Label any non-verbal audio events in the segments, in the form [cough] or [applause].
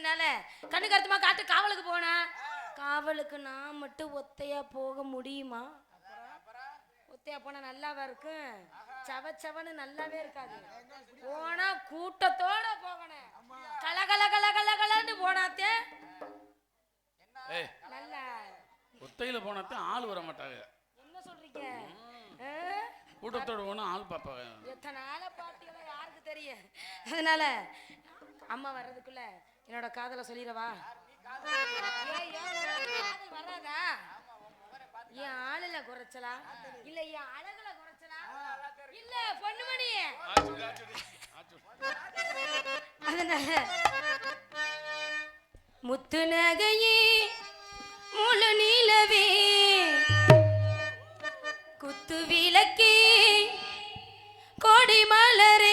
அதனால கண்ணு கருத்துமா காட்டு காவலுக்கு போனேன் காவலுக்கு நான் மட்டும் ஒத்தையா போக முடியுமா? ஒத்தையா போனா நல்லாவா இருக்கும்? சவ சவன்னு நல்லாவே இருக்காது. போனா கூட்டத்தோட போகணும். கல கல கல கல கலன்னு போனாத்தே நல்லா. ஒத்தையில போனாத்தான் ஆள் வர மாட்டாங்க. என்ன சொல்றீங்க? கூட்டத்தோட போனா ஆள் பார்ப்பாங்க. எத்தனை நாளை பார்த்தீங்களா யாருக்கு தெரியும்? அதனால அம்மா வர்றதுக்குள்ள என்னோட காதலை சொல்லிடவா? வராதா? என் ஆளுல குறைச்சலா? இல்ல என் அழகுல குறைச்சலா? இல்ல பொண்ணுமணி அதனால முத்து நகையே முழு நீலவே குத்து விளக்கே கோடி மலரே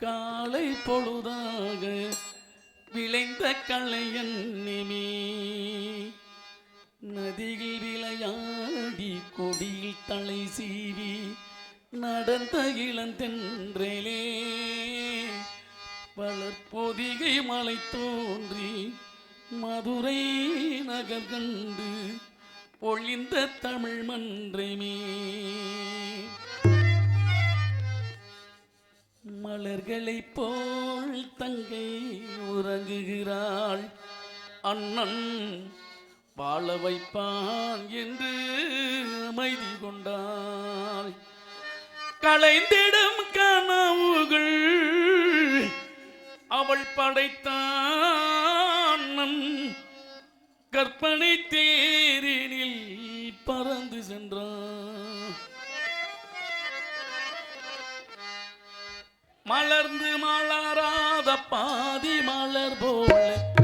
காலை பொழுதாக விளைந்த கலையன் நிமி. நதியில் விளையாடி கொடியில் தலை சீவி நடந்த இளந்தென்றேலே வளர்ப்பொதிகை மலை தோன்றி மதுரை நகர் கண்டு பொழிந்த தமிழ் மன்றமே மலர்களைப் போல் தங்கை உறங்குகிறாள். அண்ணன் வாழ வைப்பான் என்று அமைதி கொண்டாள். கலைந்திடும் கனவுகள் அவள் படைத்தான். கற்பனை தேரினில் பறந்து சென்றான். மலர்ந்து மலராத பாதி மலர் போல.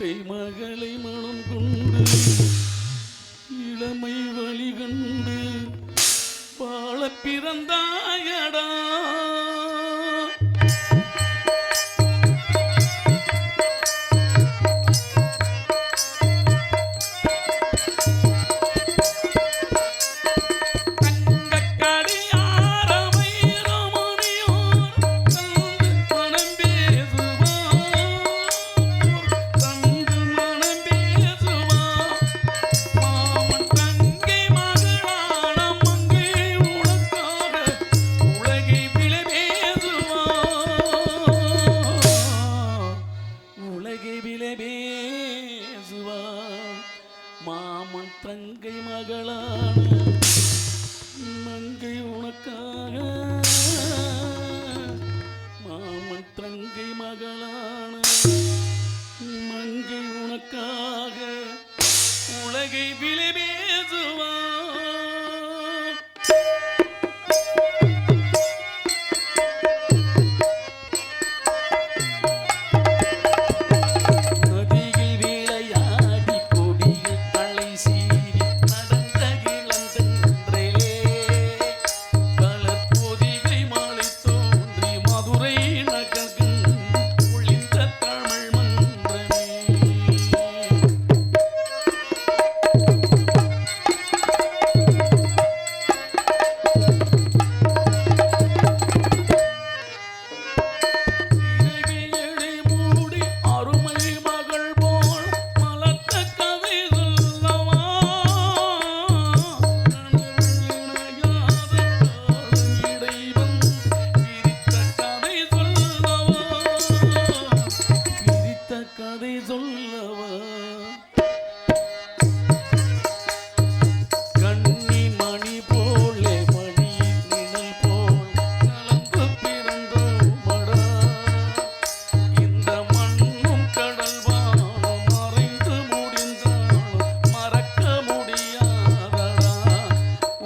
அத்தை மகளை மனம் கொண்டு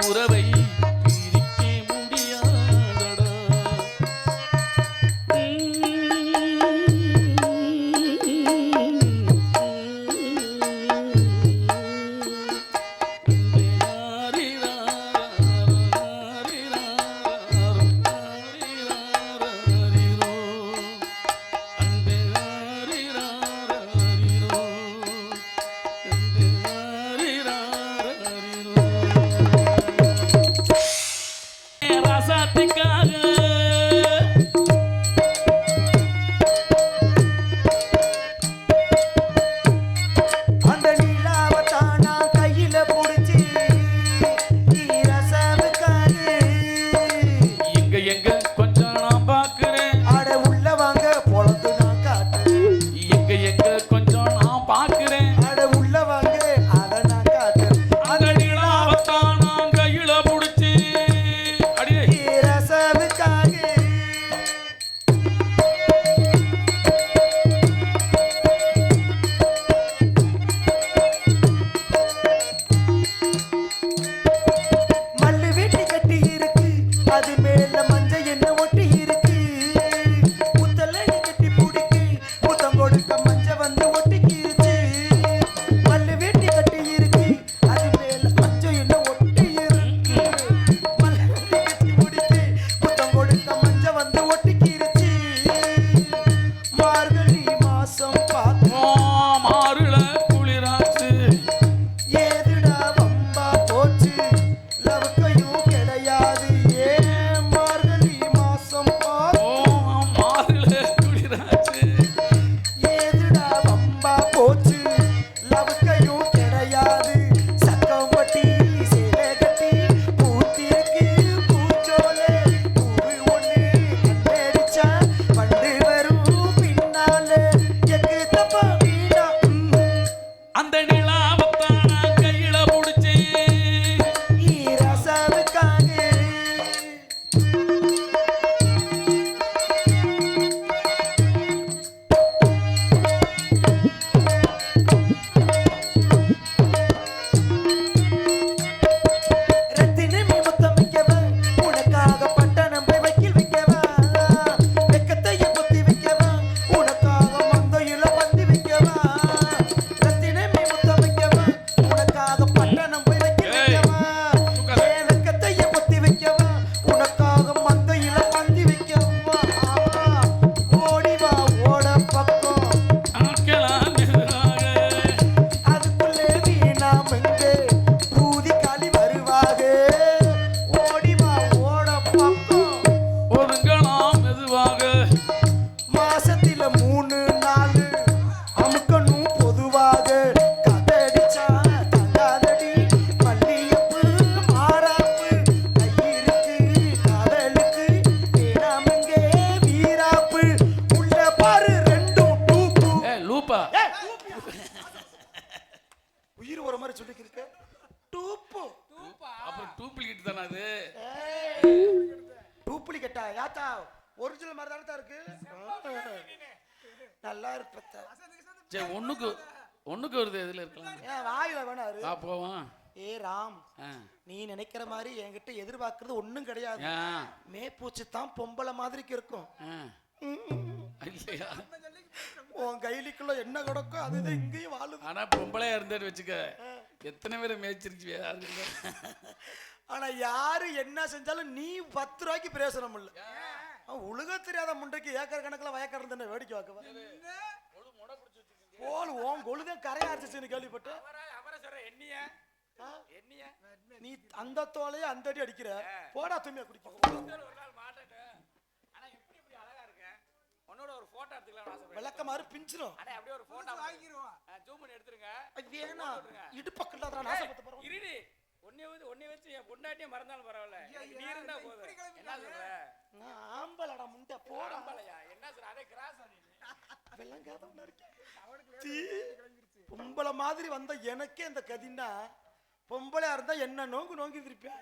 Mudabai. நீ நினைக்கிற மாதிரி என்கிட்ட எதிர்பார்க்கறது ஒண்ணும் கிடையாது. மேப்பூச்சி தான் பொம்பளை மாதிரிக்கு இருக்கும். உன் கைலிக்குள்ள என்ன கிடக்கும் அது இங்கேயும் வாழுது. ஆனா பொம்பளையா இருந்தேன்னு வச்சுக்க எத்தனை பேரை மேய்ச்சிருச்சு. ஆனா யாரு என்ன செஞ்சாலும் நீ பத்து ரூபாய்க்கு பிரயோசனம் இல்ல. அவன் உலக தெரியாத முண்டைக்கு ஏக்கர் கணக்குல வயக்கர் தானே வேடிக்கை பார்க்கவா? போல் ஓன் கொழுதான் கரையா அரைச்சிச்சுன்னு கேள்விப்பட்டேன் நீ அந்த தோலையே அந்த அடி அடிக்கிற. போடா தும்மியா குடிக்க. ஒரு நாள் மாட்டேன் ஆனா எப்படி இப்படி அழகா இருக்க? உன்னோட ஒரு போட்டோ எடுத்துக்கலாம் ஆசைப்படுறேன் விளக்க மாதிரி பிஞ்சிரும். அண்ணா அப்படியே ஒரு போட்டோ வாங்கிடுவோம் ஜூம் பண்ணி எடுத்துருங்க. வேணா இடுப்பக்கல்ல தான் ஆசைப்பட்டு போறோம் இருடி. உன்னை வந்து உன்னை வச்சு என் பொண்டாட்டியே மறந்தாலும் பரவாயில்ல. நீ இருந்தா போதும். என்ன சொல்ற? நான் ஆம்பளடா முண்டை போடா. ஆம்பளையா? என்ன சொல்ற? அதே கிராஸ் விளங்காதவனா இருக்கேன் தீ. பொம்பளை மாதிரி வந்த எனக்கே இந்த கதின்னா பொம்பளையா இருந்தா என்ன நோங்கு நோங்கி இருப்பேன்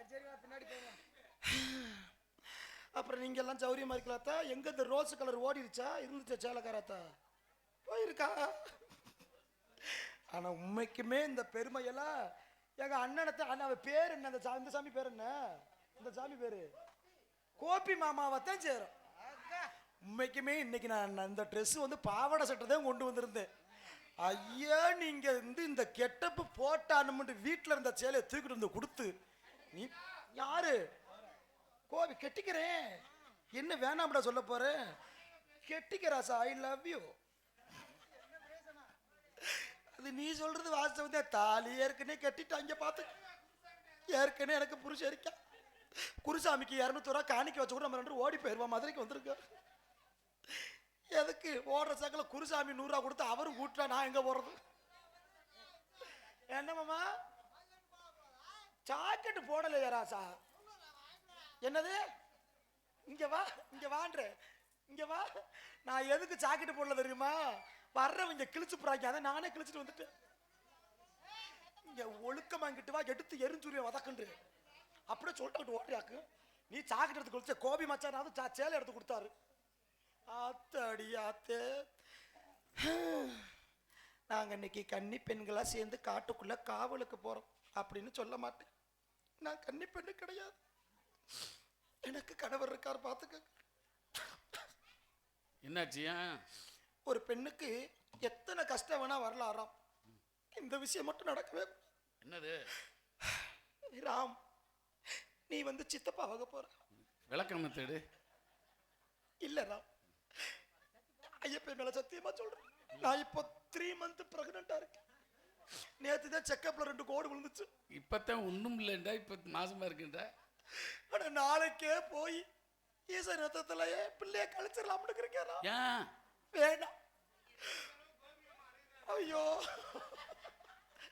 அப்புறம் நீங்க எல்லாம் சௌரியமா இருக்கலாத்தா? எங்க இந்த ரோஸ் கலர் ஓடிடுச்சா இருந்துச்சா சேலக்காராத்தா? போயிருக்கா. ஆனா உண்மைக்குமே இந்த பெருமையெல்லாம் எங்க அண்ணனத்தை அண்ணன் அவ பேர் என்ன? அந்த சா- இந்த சாமி பேர் என்ன? இந்த சாமி பேரு? கோபி மாமாவை தான் சேரும். உண்மைக்குமே இன்னைக்கு நான் இந்த Dress வந்து பாவாடை சட்டை தான் கொண்டு வந்திருந்தேன். ஐயா நீங்க வந்து இந்த கெட்டப்பு போட்டானுமெண்டு வீட்டில் இருந்த சேலையை தூக்கிட்டு வந்து கொடுத்து நீ யாரு? கோபி கெட்டிக்கிறேன். என்ன வேணாம்டா சொல்ல போறேன் கெட்டிக்கிறாசா ஐ லவ் யூ அது நீ சொல்றது வாஸ்தவம் தாலி ஏற்கனவே கட்டிட்டு அங்கே பார்த்து. ஏற்கனவே எனக்கு புருஷன் இருக்கா? குருசாமிக்கு இரநூத்தூரா காணிக்க வச்சு கூட நம்ம ரெண்டு ஓடி போயிடுவோம் மதுரைக்கு வந்திருக்கோம். எதுக்கு? ஓடுற சக்கல குருசாமி நூறுரூவா கொடுத்து அவரும் கூட்டா நான் எங்க போறது? என்ன மாமா? ஜாக்கெட் போடலையா ராசா என்னது? இங்க வா இங்க வான்ற. இங்க வா. நான் எதுக்கு ஜாக்கெட் போடல தெரியுமா? வர்றவங்க கிழிச்சு போறாங்க அதை நானே கிழிச்சிட்டு வந்துட்டேன். இங்க ஒழுக்கமாங்கிட்டு வா எடுத்து எரிஞ்சுரிய வதக்குண்டு அப்படியே சொல்லிட்டு ஓட்டியாக்கு நீ சாக்கெட் எடுத்து கொடுத்த கோபி மச்சானாவது சா சேலை எடுத்து கொடுத்தாரு. ஆத்தாடி ஆத்தே [sighs] நாங்க இன்னைக்கு கன்னி பெண்களா சேர்ந்து காட்டுக்குள்ள காவலுக்கு போறோம் அப்படின்னு சொல்ல மாட்டேன். நான் கன்னி பெண்ணு கிடையாது. எனக்கு கணவர் இருக்கார் பார்த்துக்க என்னாச்சு? ஏன்? ஒரு பெண்ணுக்கு எத்தனை கஷ்டம் வேணா வரலாறாம். இந்த விஷயம் மட்டும் நடக்கவே. என்னது? ராம் நீ வந்து சித்தப்பா ஆக போற. விளக்கம் தேடு. இல்ல ராம் ஐயப்பன் மேல சத்தியமா சொல்றேன். நான் இப்போ த்ரீ மந்த் பிரெக்னண்டா இருக்கேன். நேத்து தான் செக்கப்ல ரெண்டு கோடு விழுந்துச்சு. இப்பத்தான் ஒண்ணும் இல்லைண்டா இப்ப மாசமா இருக்குண்டா ஆனா நாளைக்கே போய் ஈச ரத்தத்துல பிள்ளைய கழிச்சிடலாம்னு இருக்கிறேன் ஏன் வேணாம். ஐயோ.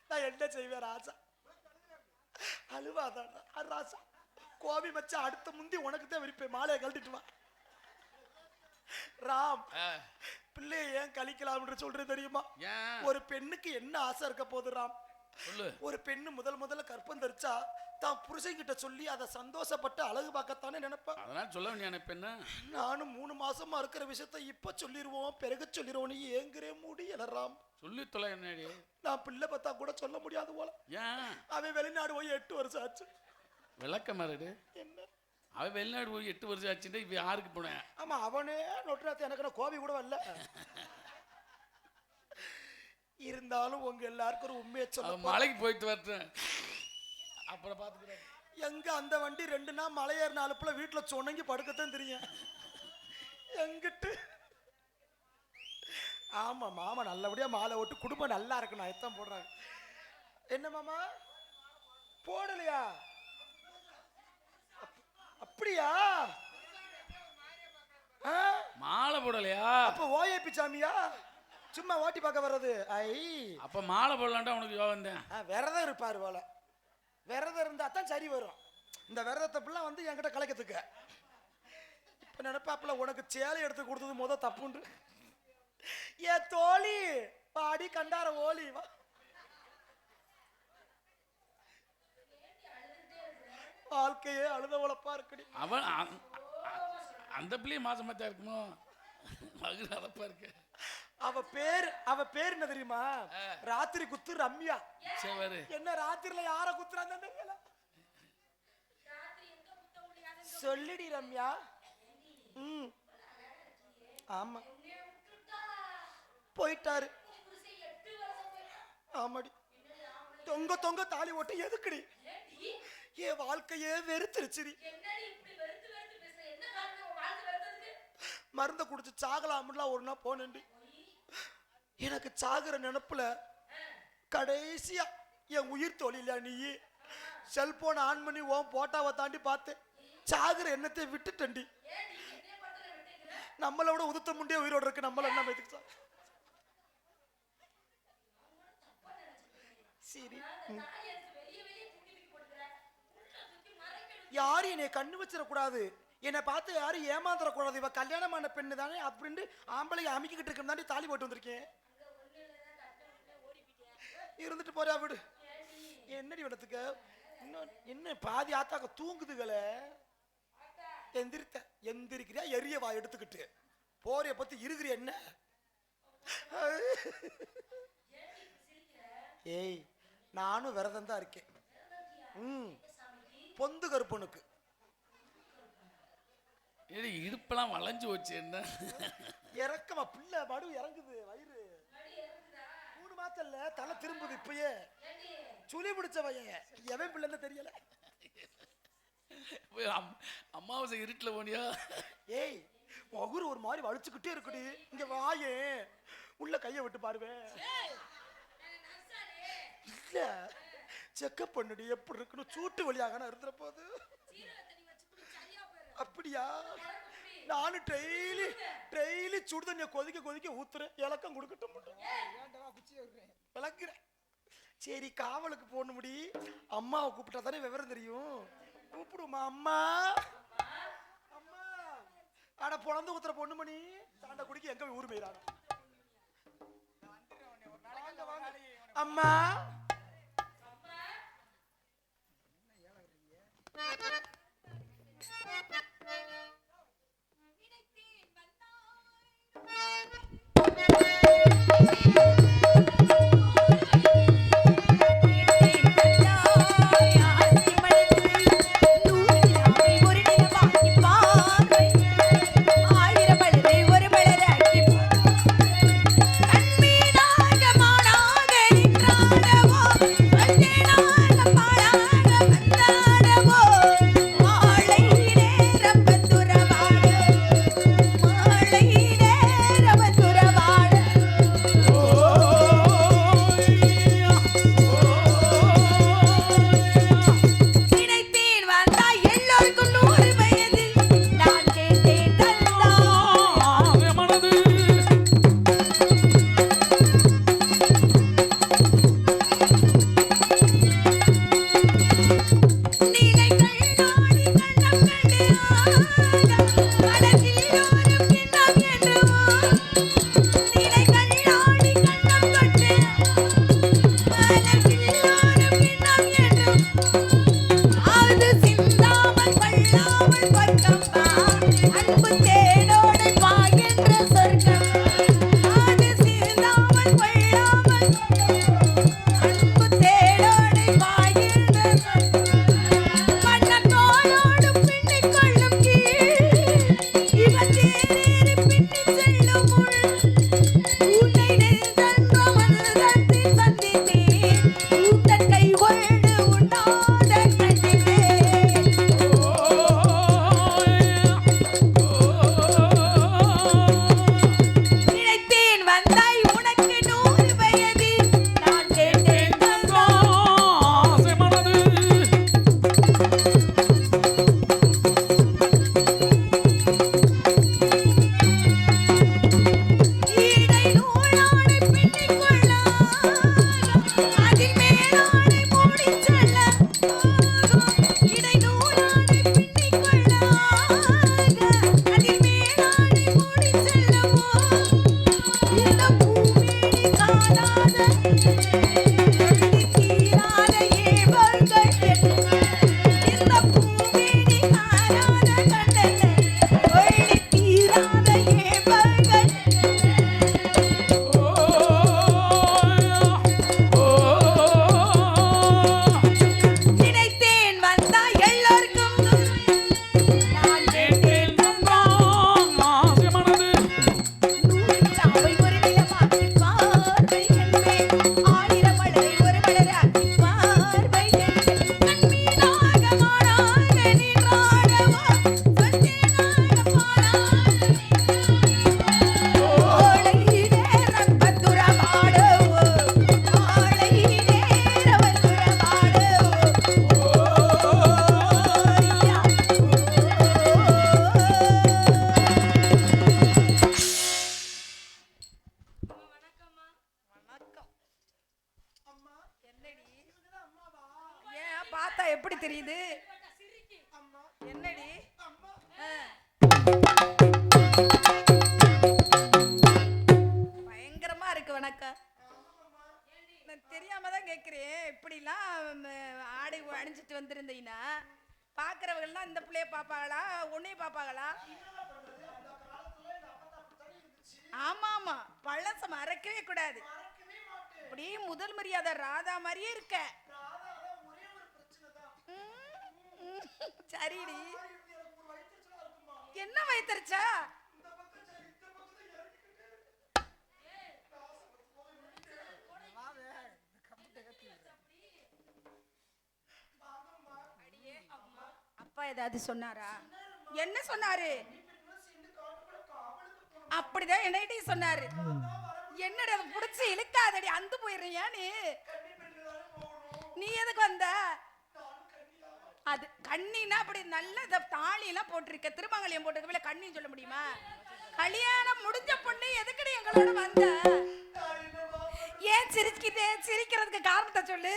நான் என்ன செய்வேன் ராஜா? அழுவாதான் ராஜா. கோபி மச்சா அடுத்த முந்தி உனக்கு தான் விரிப்பேன். மாலையை கழட்டிட்டு வா. ராம் ஆ, பிள்ளைய ஏன் கழிக்கலாம்னு சொல்றது தெரியுமா? ஒரு பெண்ணுக்கு என்ன ஆசை இருக்க போகுது ராம்? ஒரு பெண்ணு முதல் முதல்ல கற்பம் தரிச்சா தான் புருஷன்கிட்ட சொல்லி அதை சந்தோஷப்பட்டு அழகு பார்க்கத்தானே நினைப்பா? அதனால சொல்ல வேண்டிய நினைப்பு என்ன? நானும் மூணு மாசமா இருக்கிற விஷயத்த இப்ப சொல்லிடுவோம் பிறகு சொல்லிடுவோம் ஏங்குறே முடியல ராம். சொல்லி தொலை என்னடி? நான் பிள்ளை பார்த்தா கூட சொல்ல முடியாது போல. ஏன்? அவன் வெளிநாடு போய் எட்டு வருஷம் ஆச்சு. விளக்க மாறுடு என்ன? அவன் வெளிநாடு போய் எட்டு வருஷம் ஆச்சுட்டு இப்ப யாருக்கு போனேன் ஆமா அவனே நொட்டுனாத்த எனக்கு கோபி கூட வரல. இருந்தாலும் உங்க எல்லாருக்கும் ஒரு உண்மையை சொல்ல மலைக்கு போயிட்டு வரட்டும். அப்புறம் பாத்துக்கிறேன். எங்க அந்த வண்டி ரெண்டு நாள் மலையேறின அலுப்புல வீட்டுல சொன்னங்கி படுக்கத்தான் தெரியும். எங்கிட்டு? ஆமா மாமா நல்லபடியா மாலை ஓட்டு குடும்பம் நல்லா இருக்கணும். எத்தான் போடுறாங்க. என்ன மாமா? போடலையா? அப்படியா? மாலை போடலையா? அப்ப ஓஏபி சாமியா? சும்மா ஓட்டி பார்க்க வர்றது. ஐ. அப்ப மாலை போடலான்டா உனக்கு யோகம் தான் விரதம் இருப்பார் போல. விரதம் இருந்தா தான் சரி வரும். இந்த விரதத்தை ஃபுல்லாக வந்து என்கிட்ட கலைக்கிறதுக்கு. இப்போ நினைப்பாப்புல உனக்கு சேலை எடுத்து கொடுத்தது முத தப்புண்டு. ஏ தோழி பாடி கண்டார ஓலி வா. வாழ்க்கையே அழுத உழப்பா இருக்குடி. அவன் அந்த பிள்ளையும் மாசமா தான் இருக்குமோ? மகன் அதப்பா இருக்கு. அவ பேர் அவ பேர் என்ன தெரியுமா? ராத்திரி குத்து ரம்யா. சரி என்ன ராத்திரில யார குத்துறாங்க தெரியல. சொல்லிடி ரம்யா. ம். ஆமா. போயிட்டாரு. ஆமாடி. தொங்க தொங்க தாலி ஓட்ட எதுக்குடி? என் வாழ்க்கையே வெறுத்துருச்சுடி மருந்த குடிச்சு சாகலாம்லாம் ஒரு நாள் போனேன்டி. எனக்கு சாகுற நினப்புல கடைசியா என் உயிர் தொழில நீ? செல்போன் ஆன் பண்ணி ஓன் போட்டாவை தாண்டி பார்த்தேன். சாகுற எண்ணத்தை விட்டுட்டண்டி நம்மளை விட உதுத்த முண்டிய உயிரோட இருக்கு நம்மள என்ன எதுக்கு சரி ம். யாரும் என்னை கண்ணு வச்சிடக்கூடாது? என்னை பார்த்து யாரும் ஏமாந்துடக்கூடாது. இவ கல்யாணமான பெண்ணு தானே அப்படின்னு ஆம்பளை அமைக்கிட்டு இருக்க தாண்டி தாலி போட்டு வந்திருக்கேன். இருந்துட்டு போறியா விடு. என்னடி விடத்துக்கு? இன்னும் என்ன பாதி ஆத்தாக்க தூங்குதுகளே எந்திரித்த எந்திரிக்கிறியா? எரிய வா எடுத்துக்கிட்டு. போறிய பத்தி இருக்கிற என்ன? ஏய் நானும் விரதம் தான் இருக்கேன். ம். பொந்து கருப்பனுக்கு. இடுப்பெல்லாம் வளைஞ்சு வச்சு என்ன? இறக்கமா பிள்ளை மடு இறங்குது வயிறு. மூணு மாசம் இல்ல தலை திரும்புது இப்பயே. சுழி பிடிச்ச பையன். எவன் பிள்ளைன்னு தெரியல. போய் அம்- அமாவாசை இருட்டில் போனியா? ஏய் மகுரு ஒரு மாதிரி வலிச்சுக்கிட்டே இருக்குடி. இங்க வாயே. உள்ள கைய விட்டு பாருவேன் இல்ல. செக்கப் பண்ணுடி எப்படி இருக்குன்னு சூட்டு வழியாக இருந்துற போது. அப்படியா? நானும் டெய்லி டெய்லி சுடு தண்ணியை கொதிக்க கொதிக்க ஊத்துறேன். இலக்கம் கொடுக்கட்டும் விளக்குறேன். சரி காவலுக்கு போன முடி. அம்மாவை கூப்பிட்டா தானே விவரம் தெரியும். கூப்பிடுமா அம்மா? அம்மா. ஆனா பொழந்து ஊத்துற பொண்ணு மணி. தாண்ட குடிக்க எங்க ஊர் போயிடாங்க அம்மா. Thank you. பாப்பாங்களா? ஆமா ஆமா பழசம் மறக்கவே கூடாது. அப்படியே முதல் மரியாதை ராதா மாதிரியே இருக்க. சரிடி. என்ன வைத்தரிச்சா அப்பா ஏதாவது சொன்னாரா? என்ன சொன்னாரு? அப்படிதான் என்னைட்டையும் சொன்னாரு. என்னடா அதை புடிச்சு இழுக்காதடி அந்து போயிடுறியா நீ நீ எதுக்கு வந்த? அது கண்ணினா அப்படி நல்ல இந்த தாலி எல்லாம் போட்டிருக்க திருமங்கலியம் போட்டிருக்க கண்ணின்னு சொல்ல முடியுமா? கல்யாணம் முடிஞ்ச பொண்ணு எதுக்குடி எங்களோட வந்த? ஏன் சிரிக்கிட்டே சிரிக்கிறதுக்கு காரணத்தை சொல்லு.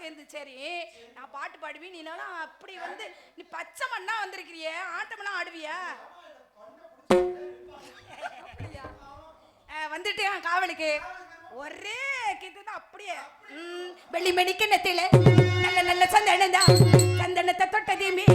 சேர்ந்து சரி நான் பாட்டு பாடுவேன் நீனாலும் அப்படி வந்து நீ பச்சை மண்ணா வந்திருக்கிறியே ஆட்டமெல்லாம் ஆடுவியா? வந்துட்டேன் காவலுக்கு. ஒரே கிட்ட அப்படியே. வெள்ளி மணிக்கு நெத்தில நல்ல நல்ல சந்தனம் தான் சந்தனத்தை தொட்டதுமே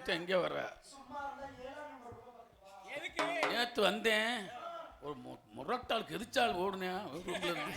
முடிச்சு எங்கே வர்ற நேற்று வந்தேன். ஒரு முரட்டாளுக்கு எரிச்சால் ஓடுனேன். ரூம்ல இருந்து.